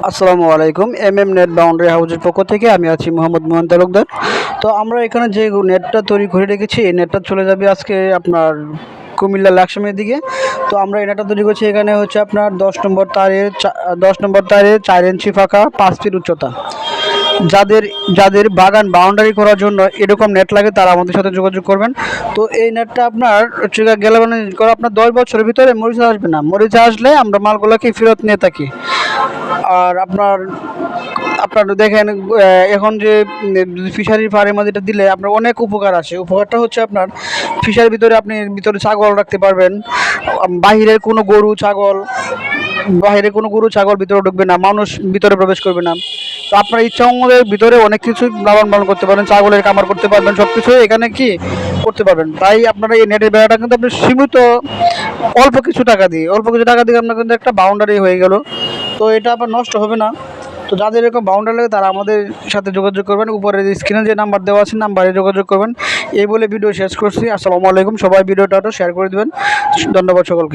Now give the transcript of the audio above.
আসসালামু আলাইকুম M M net boundary হাউজের পক্ষ থেকে আমি আছি মোহাম্মদ মোহন তালুকদার। তো আমরা এখানে যে নেটটা তৈরি করে রেখেছি, এই নেটটা চলে যাবে আজকে আপনার কুমিল্লা লাকসামের দিকে। তো আমরা এই নেটটা তৈরি করছি এখানে হচ্ছে আপনার দশ নম্বর তারের চা- দশ নম্বর তারের চার ইঞ্চি ফাঁকা, পাঁচ ফিট উচ্চতা। যাদের যাদের বাগান বাউন্ডারি করার জন্য এরকম নেট লাগে, তারা আমাদের সাথে যোগাযোগ করবেন। তো এই নেটটা আপনার গেলে মানে আপনার দশ বছরের ভিতরে মরিচা আসবে না। মরিচা আসলে আমরা মালগুলোকে ফেরত নিয়ে থাকি। আর আপনার আপনার দেখেন এখন যে ফিশারি ফার্মের এটা দিলে আপনার অনেক উপকার আছে উপকারটা হচ্ছে আপনার, ফিশারির ভিতরে আপনি ভিতরে ছাগল রাখতে পারবেন। বাহিরের কোনো গরু, ছাগল বাইরে কোনো গরু, ছাগল ভিতরে ঢুকবে না, মানুষ ভিতরে প্রবেশ করবে না। তো আপনার ইচ্ছা অনুযায়ী ভিতরে অনেক কিছু লালন পালন করতে পারেন, ছাগলের কামার করতে পারবেন সব কিছু এখানে কি করতে পারবেন। তাই আপনারা এই নেটের বেড়াটা কিন্তু আপনি সীমিত অল্প কিছু টাকা দিয়ে, অল্প কিছু টাকা দিয়ে আপনার কিন্তু একটা বাউন্ডারি হয়ে গেল। তো এটা আবার নষ্ট হবে না। তো যাদের এরকম বাউন্ডারি লাগে তারা আমাদের সাথে যোগাযোগ করবেন। উপরে স্ক্রিনে যে নাম্বার দেওয়া আছে নাম্বারে যোগাযোগ করবেন। এই বলে ভিডিও শেষ করছি। আসসালামু আলাইকুম। সবাই ভিডিওটা শেয়ার করে দেবেন। ধন্যবাদ সকলকে।